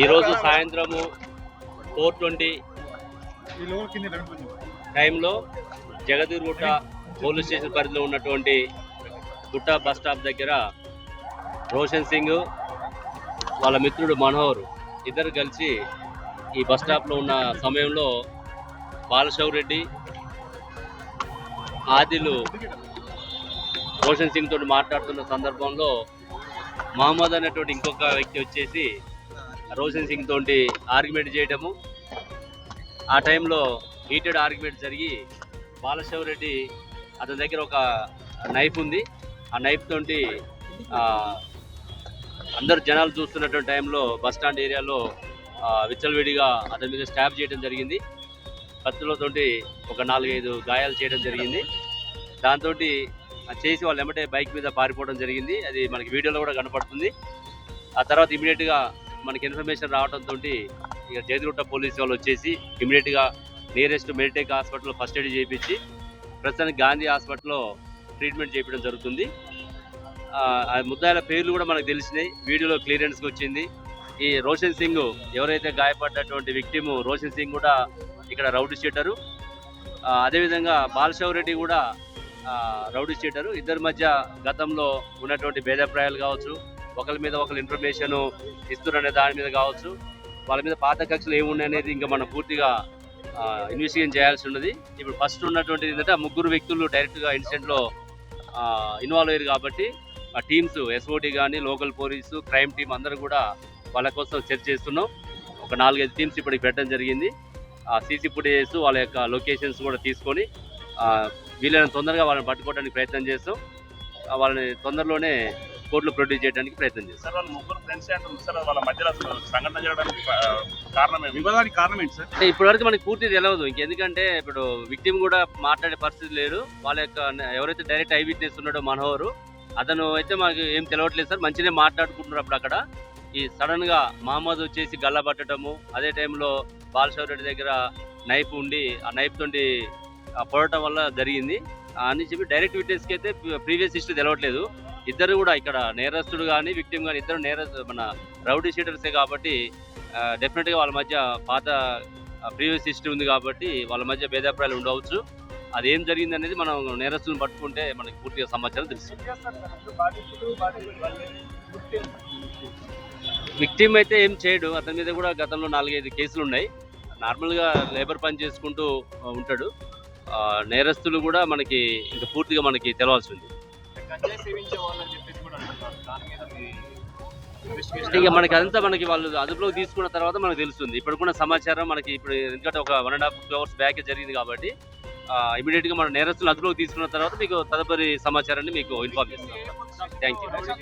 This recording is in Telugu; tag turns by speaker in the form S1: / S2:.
S1: ఈరోజు సాయంత్రము ఫోర్ ట్వంటీ టైంలో జగదీర్గుట్ట పోలీస్ స్టేషన్ పరిధిలో ఉన్నటువంటి గుట్ట బస్ స్టాప్ దగ్గర రోషన్ సింగ్ వాళ్ళ మిత్రుడు మనోహర్ ఇద్దరు కలిసి ఈ బస్ స్టాప్లో ఉన్న సమయంలో బాలశౌర్ రెడ్డి ఆదిలు రోషన్ సింగ్ తోటి మాట్లాడుతున్న సందర్భంలో మహమ్మద్ అనేటువంటి ఇంకొక వ్యక్తి వచ్చేసి రోషన్ సింగ్ తోటి ఆర్గ్యుమెంట్ చేయటము. ఆ టైంలో హీటెడ్ ఆర్గ్యుమెంట్ జరిగి బాలశివ రెడ్డి అతని దగ్గర ఒక నైఫ్ ఉంది. ఆ నైఫ్ తోటి అందరు జనాలు చూస్తున్నటువంటి టైంలో బస్ స్టాండ్ ఏరియాలో విచ్చలవిడిగా అతని మీద స్టాప్ చేయడం జరిగింది. కత్తులతోటి ఒక నాలుగైదు గాయాలు చేయడం జరిగింది. దాంతో చేసి వాళ్ళు ఎమ్మటే బైక్ మీద పారిపోవడం జరిగింది. అది మనకి వీడియోలో కూడా కనపడుతుంది. ఆ తర్వాత ఇమీడియట్గా మనకి ఇన్ఫర్మేషన్ రావడంతో ఇక జయదుగుట్ట పోలీస్ వాళ్ళు వచ్చేసి ఇమీడియట్గా నియరెస్ట్ మెడిటెక్ హాస్పిటల్లో ఫస్ట్ ఎయిడ్ చేయించి ప్రస్తుతానికి గాంధీ హాస్పిటల్లో ట్రీట్మెంట్ చేయించడం జరుగుతుంది. ఆ ముద్దాయిల పేర్లు కూడా మనకు తెలిసినాయి. వీడియోలో క్లియరెన్స్కి వచ్చింది. ఈ రోషన్ సింగ్ ఎవరైతే గాయపడ్డటువంటి విక్టిమ్ రోషన్ సింగ్ కూడా ఇక్కడ రౌడీ షీటరు. అదేవిధంగా బాలశవ్ రెడ్డి కూడా రౌడీ షీటరు. ఇద్దరి మధ్య గతంలో ఉన్నటువంటి భేదాభిప్రాయాలు కావచ్చు ఒకరి మీద ఒకరు ఇన్ఫర్మేషన్ ఇస్తున్నారనే దాని మీద కావచ్చు. వాళ్ళ మీద పాత కక్షలు ఏమున్నాయనేది ఇంకా మనం పూర్తిగా ఇన్వెస్టిగేషన్ చేయాల్సి ఉన్నది. ఇప్పుడు ఫస్ట్ ఉన్నటువంటి ఏంటంటే ఆ ముగ్గురు వ్యక్తులు డైరెక్ట్గా ఇన్సిడెంట్లో ఇన్వాల్వ్ అయ్యారు కాబట్టి ఆ టీమ్స్ ఎస్ఓటీ కానీ లోకల్ పోలీసు క్రైమ్ టీం అందరూ కూడా వాళ్ళ కోసం సెర్చ్ చేస్తున్నాం. ఒక నాలుగైదు టీమ్స్ ఇప్పటికి పెట్టడం జరిగింది. ఆ సీసీ ఫుటేజెస్ వాళ్ళ యొక్క లొకేషన్స్ కూడా తీసుకొని వీలైన తొందరగా వాళ్ళని పట్టుకోవడానికి ప్రయత్నం చేస్తాం. వాళ్ళని తొందరలోనే కోర్టులో ప్రొడ్యూస్ చేయడానికి ప్రయత్నం చేస్తాం
S2: సార్ వాళ్ళు ముగ్గురు ఫ్రెండ్స్ అంటారు సార్ వాళ్ళ మధ్యలో సంఘటన జరగడానికి కారణం
S3: వివాదానికి కారణం ఏంటి సార్?
S1: అంటే ఇప్పటివరకు మనకి పూర్తి తెలియదు ఇంకెందుకంటే ఇప్పుడు విక్టిమ్ కూడా మాట్లాడే పరిస్థితి లేడు వాళ్ళ యొక్క ఎవరైతే డైరెక్ట్ ఐ విట్నెస్ ఉన్నాడో మనోహరు అతను అయితే మాకు ఏం తెలియట్లేదు సార్. మంచిగా మాట్లాడుకుంటున్నారు అప్పుడు అక్కడ. ఈ సడన్గా మహమ్మద్ వచ్చేసి గల్ల పట్టడము అదే టైంలో బాలశౌర్ రెడ్డి దగ్గర నైఫ్ ఉండి ఆ నైఫ్ తోటి ఆ పొడటం వల్ల జరిగింది. అని చెప్పి డైరెక్ట్ విట్నెస్కి అయితే ప్రీవియస్ హిస్టరీ తెలవట్లేదు. ఇద్దరు కూడా ఇక్కడ నేరస్తుడు కానీ విక్టిమ్ కానీ ఇద్దరు నేరస్తు మన రౌడీ షీటర్సే కాబట్టి డెఫినెట్గా వాళ్ళ మధ్య పాత ప్రీవియస్ హిస్టరీ ఉంది కాబట్టి వాళ్ళ మధ్య భేదాభిప్రాయాలు ఉండవచ్చు. అది ఏం జరిగింది అనేది మనం నేరస్తులను పట్టుకుంటే మనకి పూర్తిగా సమాచారం తెలుస్తుంది. విక్టిమ్ అయితే ఏం చేయడు. అతని మీద కూడా గతంలో నాలుగైదు కేసులు ఉన్నాయి. నార్మల్గా లేబర్ పని చేసుకుంటూ ఉంటాడు. నేరస్తులు కూడా మనకి ఇంకా పూర్తిగా మనకి తెలవాల్సి ఉంది.
S3: గంజాయి సేవించే వాళ్ళని చెప్పేసి కూడా అంటున్నారు. దాని మీద మీ
S1: అంటే ఇక మనకి అదంతా మనకి వాళ్ళు అదుపులోకి తీసుకున్న తర్వాత మనకు తెలుస్తుంది. ఇప్పుడు కూడా సమాచారం మనకి ఇప్పుడు ఎందుకంటే ఒక one and half two hours back జరిగింది కాబట్టి ఇమీడియట్గా మన నేరస్తులు అదుపులోకి తీసుకున్న తర్వాత మీకు తదుపరి సమాచారాన్ని మీకు ఇన్ఫార్మ్ చేస్తాం. Thank you